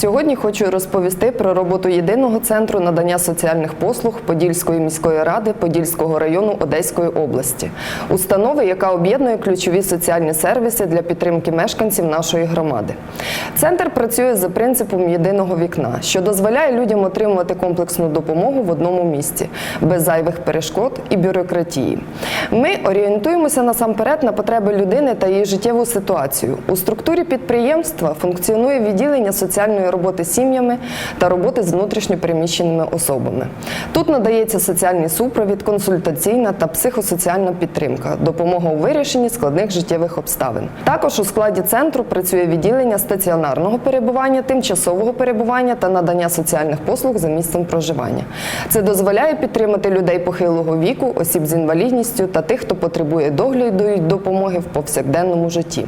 Сьогодні хочу розповісти про роботу єдиного центру надання соціальних послуг Подільської міської ради Подільського району Одеської області, установи, яка об'єднує ключові соціальні сервіси для підтримки мешканців нашої громади. Центр працює за принципом єдиного вікна, що дозволяє людям отримувати комплексну допомогу в одному місці, без зайвих перешкод і бюрократії. Ми орієнтуємося насамперед на потреби людини та її життєву ситуацію. У структурі підприємства функціонує відділення соціальної роботи з сім'ями та роботи з внутрішньопереміщеними особами. Тут надається соціальний супровід, консультаційна та психосоціальна підтримка, допомога у вирішенні складних життєвих обставин. Також у складі центру працює відділення стаціонарного перебування, тимчасового перебування та надання соціальних послуг за місцем проживання. Це дозволяє підтримати людей похилого віку, осіб з інвалідністю та тих, хто потребує догляду і допомоги в повсякденному житті.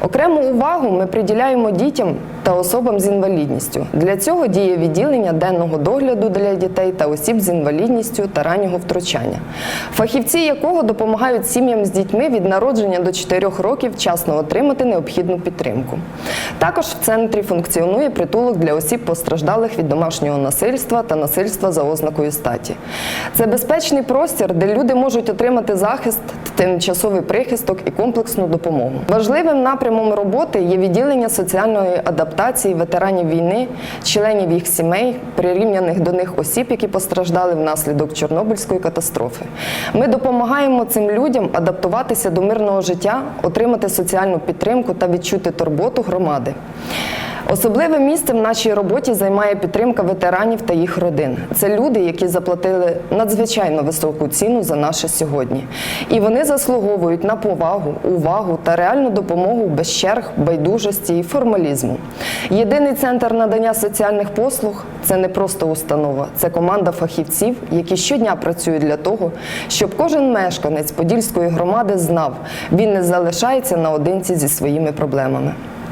Окрему увагу ми приділяємо дітям та особам з інвалідністю. Для цього діє відділення денного догляду для дітей та осіб з інвалідністю та раннього втручання, фахівці якого допомагають сім'ям з дітьми від народження до 4 років вчасно отримати необхідну підтримку. Також в центрі функціонує притулок для осіб постраждалих від домашнього насильства та насильства за ознакою статі. Це безпечний простір, де люди можуть отримати захист, тимчасовий прихисток і комплексну допомогу. Важливим напрямом роботи є відділення соціальної адаптації ветеранів війни, членів їх сімей, прирівняних до них осіб, які постраждали внаслідок Чорнобильської катастрофи. Ми допомагаємо цим людям адаптуватися до мирного життя, отримати соціальну підтримку та відчути турботу громади. Особливе місце в нашій роботі займає підтримка ветеранів та їх родин. Це люди, які заплатили надзвичайно високу ціну за наше сьогодні. І вони заслуговують на повагу, увагу та реальну допомогу без черг, байдужості і формалізму. Єдиний центр надання соціальних послуг це не просто установа, це команда фахівців, які щодня працюють для того, щоб кожен мешканець Подільської громади знав, він не залишається наодинці зі своїми проблемами.